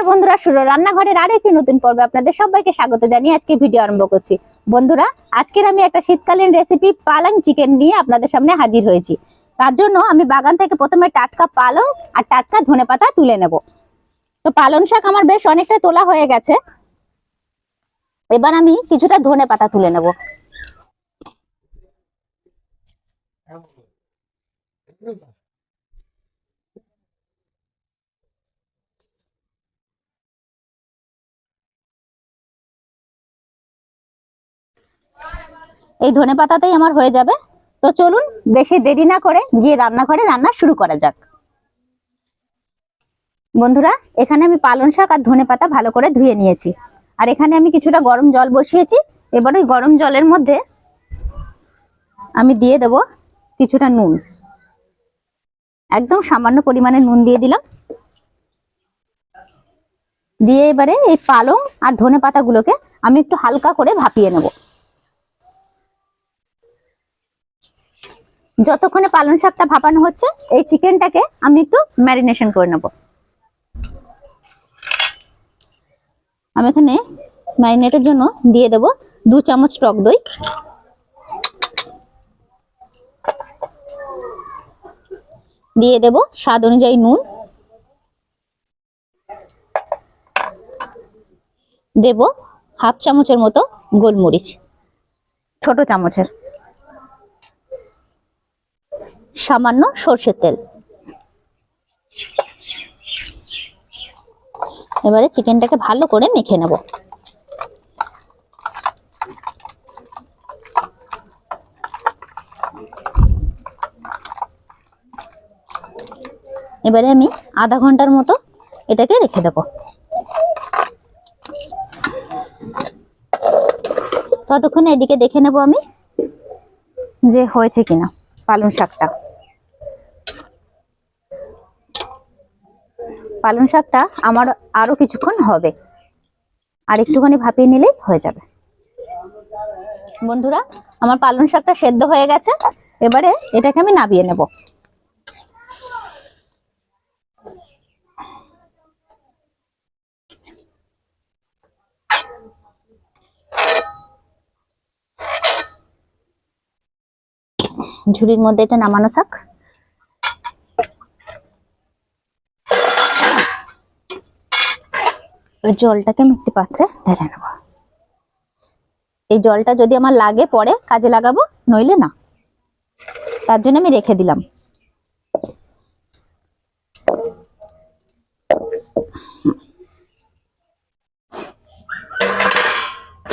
নমস্কার বন্ধুরা সুরো রান্নাঘরের আরও একটি নতুন পর্বে আপনাদের সবাইকে স্বাগত জানিয়ে আজকে ভিডিও আরম্ভ করছি। বন্ধুরা, আজকের আমি একটা শীতকালীন রেসিপি পালং চিকেন নিয়ে আপনাদের সামনে হাজির হয়েছি। তার জন্য আমি বাগান থেকে প্রথমে টাটকা পালং আর টাটকা ধনেপাতা তুলে নেব। তো পালং শাক আমার বেশ অনেকটা তোলা হয়ে গেছে। এবার আমি কিছুটা ধনে পাতা তুলে নেব। এই ধনে পাতাতেই আমার হয়ে যাবে। তো চলুন বেশি দেরি না করে গিয়ে রান্নাঘরে রান্না শুরু করা যাক। বন্ধুরা, এখানে আমি পালং শাক আর ধনে পাতা ভালো করে ধুয়ে নিয়েছি। আর এখানে আমি কিছুটা গরম জল বসিয়েছি। এবার ওই গরম জলের মধ্যে আমি দিয়ে দেব কিছুটা নুন। একদম সামান্য পরিমাণে নুন দিয়ে দিলাম। দিয়ে এবারে এই পালং আর ধনে পাতাগুলোকে আমি একটু হালকা করে ভাপিয়ে নেব। যতক্ষণে পালং শাকটা ভাপানো হচ্ছে, এই চিকেনটাকে আমি একটু ম্যারিনেশন করে নেব। আমি এখানে ম্যারিনেটের জন্য দিয়ে দেব দু চামচ টক দই। দিয়ে দেব স্বাদ অনুযায়ী নুন। দেব হাফ চামচের মতো গোলমরিচ। ছোট চামচের। সামান্য সর্ষের তেল। এবারে চিকেনটাকে ভালো করে মেখে নেব। এবারে আমি আধা ঘণ্টার মতো এটাকে রেখে দেব। ততক্ষণে এদিকে দেখে নেব আমি যে হয়েছে কিনা পালং শাকটা। পালং শাকটা আমার আরও কিছুক্ষণ হবে। আর একটুখানি ভাপিয়ে নিলেই হয়ে যাবে। বন্ধুরা, আমার পালং শাকটা সেদ্ধ হয়ে গেছে। এবারে এটাকে আমি নাবিয়ে নেব। ঝুড়ির মধ্যে এটা নামানো থাক ওই জলটাকে আমি একটি পাত্রে ঢেলে নেব। এই জলটা যদি আমার লাগে পরে কাজে লাগাবো, নইলে না। তার জন্য আমি রেখে দিলাম।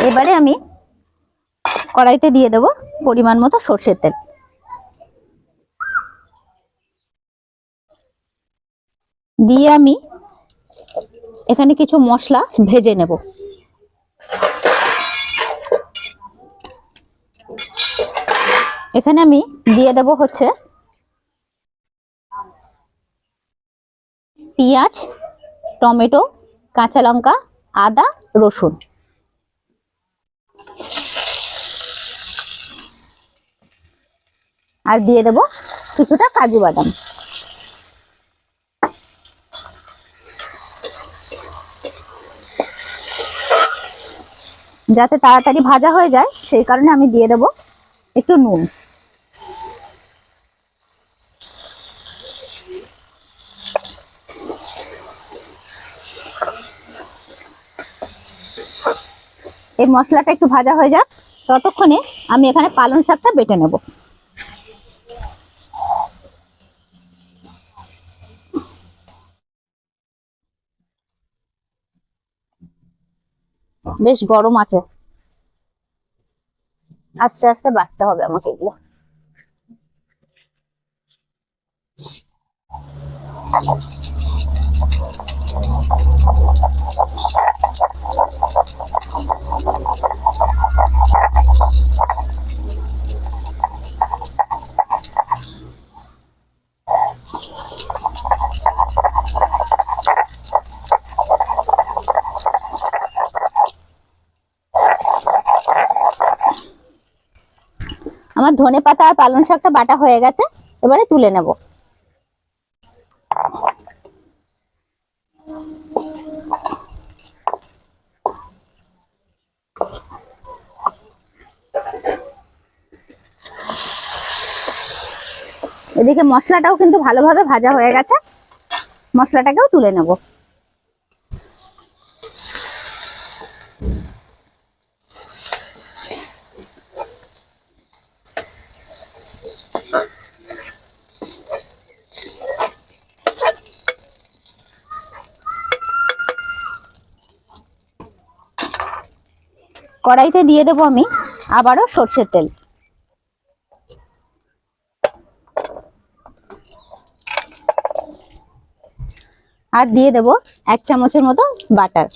এবারে আমি কড়াইতে দিয়ে দেব পরিমাণ মতো সর্ষের তেল। দিয়ে আমি এখানে কিছু মশলা ভেজে নেব। এখানে আমি দিয়ে দেব হচ্ছে পেঁয়াজ, টমেটো, কাঁচা লঙ্কা, আদা, রসুন। আর দিয়ে দেব কিছুটা কাজু বাদাম। যাতে তাড়াতাড়ি ভাজা হয়ে যায়, সেই কারণে আমি দিয়ে দেব একটু নুন। এই মশলাটা একটু ভাজা হয়ে যাক, ততক্ষণে আমি এখানে পালং শাকটা বেটে নেব। বেশ গরম আছে। আস্তে আস্তে বাড়তে হবে আমাকে এগুলো। আমার ধনে পাতা আর পালং শাকটা বাটা হয়ে গেছে, এবারে তুলে নেব। এদিকে মশলাটাও কিন্তু ভালোভাবে ভাজা হয়ে গেছে, মশলাটাকেও তুলে নেব। কড়াইতে দিয়ে দেবো আমি আবারও সর্ষের তেল। আর দিয়ে দেব এক চামচের মতো বাটার।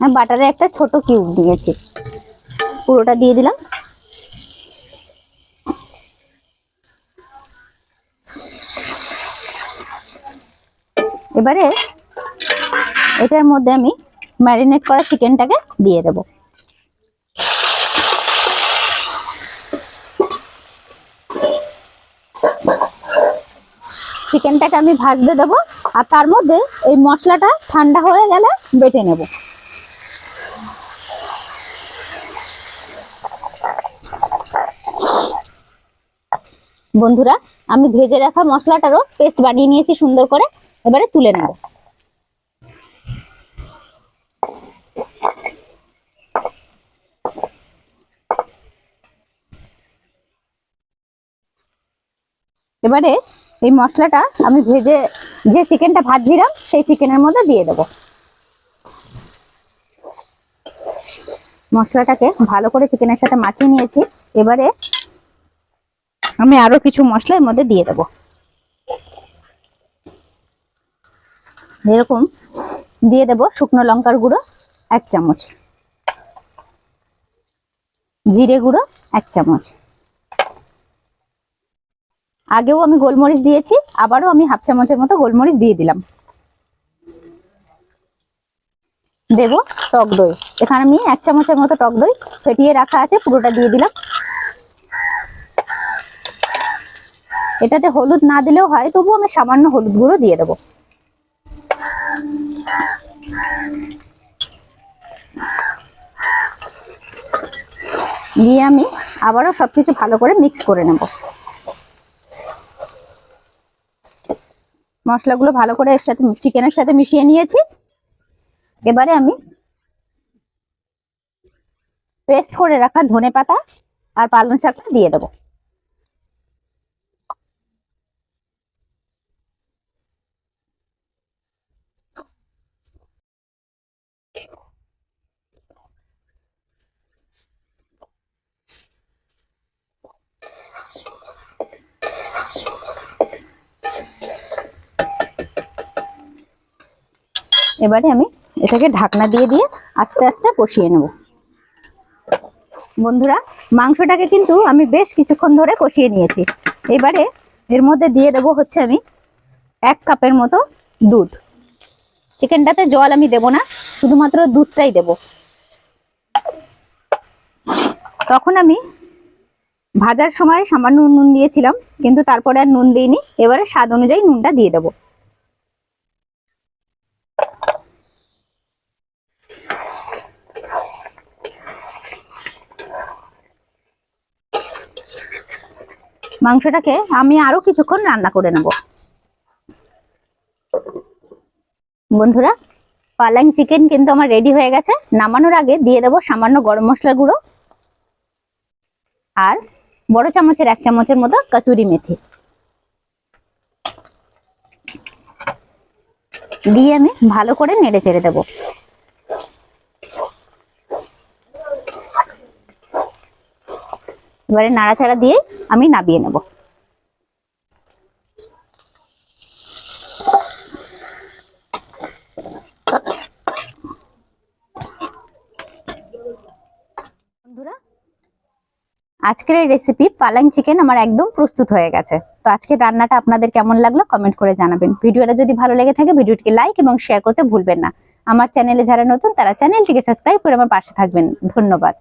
হ্যাঁ বাটারে একটা ছোট কিউব দিয়েছি। পুরোটা দিয়ে দিলাম। এবারে এটার মধ্যে আমি ম্যারিনেট করা চিকেনটাকে দিয়ে দেব। চিকেনটাকে আমি ভাজতে দেবো আর তার মধ্যে এই মশলাটা ঠান্ডা হয়ে গেলে বেটে নেব। বন্ধুরা, আমি ভেজে রাখা মশলাটারও পেস্ট বানিয়ে নিয়েছি সুন্দর করে। এবারে তুলে নেব। এবারে এই মশলাটা আমি ভেজে যে চিকেনটা ভাজছিলাম, সেই চিকেনের মধ্যে দিয়ে দেবো। মশলাটাকে ভালো করে চিকেনের সাথে মাখিয়ে নিয়েছি। এবারে আমি আরও কিছু মশলার মধ্যে দিয়ে দেবো। এরকম দিয়ে দেব শুকনো লঙ্কার গুঁড়ো এক চামচ। জিরে গুঁড়ো এক চামচ। আগেও আমি গোলমরিচ দিয়েছি, আবারও আমি হাফ চামচের মতো গোলমরিচ দিয়ে দিলাম। দেব টক দই। এখানে আমি এক চামচের মতো টক দই ফেটিয়ে রাখা আছে, পুরোটা দিয়ে দিলাম। এটাতে হলুদ না দিলেও হয় তবু আমি সামান্য হলুদ গুঁড়ো দিয়ে দেবো। দিয়ে আমি আবারও সবকিছু ভালো করে মিক্স করে নেব। মশলাগুলো ভালো করে এর সাথে, চিকেনের সাথে মিশিয়ে নিয়েছি। এবারে আমি পেস্ট করে রাখা ধনে পাতা আর পালং শাকটা দিয়ে দেবো। এবারে আমি এটাকে ঢাকনা দিয়ে দিয়ে আস্তে আস্তে কষিয়ে নেব। বন্ধুরা, মাংসটাকে কিন্তু আমি বেশ কিছুক্ষণ ধরে কষিয়ে নিয়েছি। এবারে এর মধ্যে দিয়ে দেব হচ্ছে আমি এক কাপের মতো দুধ। চিকেনটাতে জল আমি দেব না, শুধুমাত্র দুধটাই দেব। তখন আমি ভাজার সময় সামান্য নুন দিয়েছিলাম, কিন্তু তারপরে আর নুন দিইনি। এবারে স্বাদ অনুযায়ী নুনটা দিয়ে দেবো। মাংসটাকে আমি আরও কিছুক্ষণ রান্না করে নেব। বন্ধুরা, পালাং চিকেন কিন্তু আমার রেডি হয়ে গেছে। নামানোর আগে দিয়ে দেবো সামান্য গরম মশলার গুঁড়ো আর বড় চামচের এক চামচের মতো কাসুরি মেথি। দিয়ে আমি ভালো করে নেড়ে চেড়ে দেবো। এবারে নাড়াচাড়া দিয়ে আমি নাবিয়ে নেব। আজকের এই রেসিপি পালাং চিকেন আমার একদম প্রস্তুত হয়ে গেছে। তো আজকের রান্নাটা আপনাদের কেমন লাগল কমেন্ট করে জানাবেন। ভিডিওটা যদি ভালো লেগে থাকে, ভিডিওটিকে লাইক এবং শেয়ার করতে ভুলবেন না। আমার চ্যানেলে যারা নতুন, তারা চ্যানেলটিকে সাবস্ক্রাইব করে আমার পাশে থাকবেন। ধন্যবাদ।